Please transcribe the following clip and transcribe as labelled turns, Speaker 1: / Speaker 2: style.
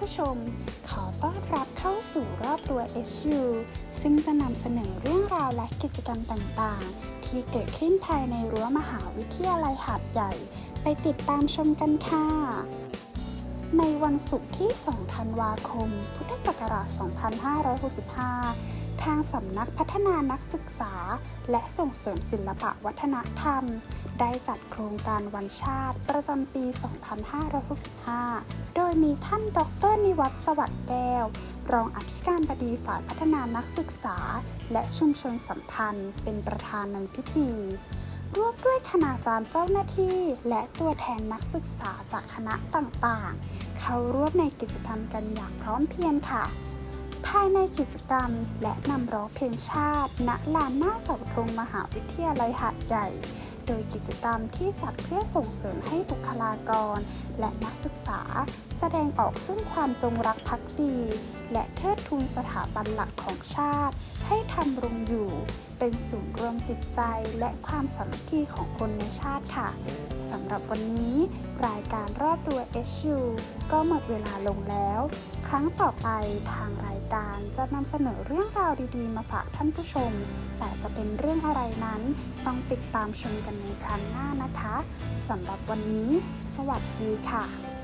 Speaker 1: ผู้ชม ขอต้อนรับเข้าสู่รอบตัว SU ซึ่งจะนำเสนอเรื่องราวและกิจกรรมต่างๆ ที่เกิดขึ้นภายในรั้วมหาวิทยาลัยหาดใหญ่ ไปติดตามชมกันค่ะ ในวันศุกร์ที่ 2 ธันวาคม พุทธศักราช 2565 ทางสำนักพัฒนานักศึกษา และส่งเสริมศิลปะวัฒนธรรม ได้จัดโครงการวันชาติประจำปี 2565 โดยมีท่านดรนิวัฒน์สวัสดิ์แก้ว รองอธิการบดีฝ่ายพัฒนานักศึกษา และชุมชนสัมพันธ์ เป็นประธานในพิธีร่วมด้วยคณาจารย์เจ้าหน้าที่และตัวแทนนักศึกษาจากคณะต่างๆ เข้าร่วมในกิจกรรมกันอย่างพร้อมเพรียงค่ะ ภายในกิจกรรมและนำร้องเพลงชาติ ณ ลานหน้าเสาธงมหาวิทยาลัยหาดใหญ่ โดยกิจกรรมที่จัดเพื่อส่งเสริมให้บุคลากร และนักศึกษา แสดงออกซึ่งความจงรักภักดี และเทิดทูนสถาบันหลักของชาติ ให้ทำรงอยู่ เป็นศูนย์รวมจิตใจและความสามัคคีของคนในชาติค่ะสำหรับวันนี้ รายการรอบตัว SU ก็หมดเวลาลงแล้ว ครั้งต่อไปทางรายการจะนำเสนอเรื่องราวดีๆ มาฝากท่านผู้ชม แต่จะเป็นเรื่องอะไรนั้น ต้องติดตามชมกันในครั้งหน้านะคะสำหรับวันนี้ สวัสดีค่ะ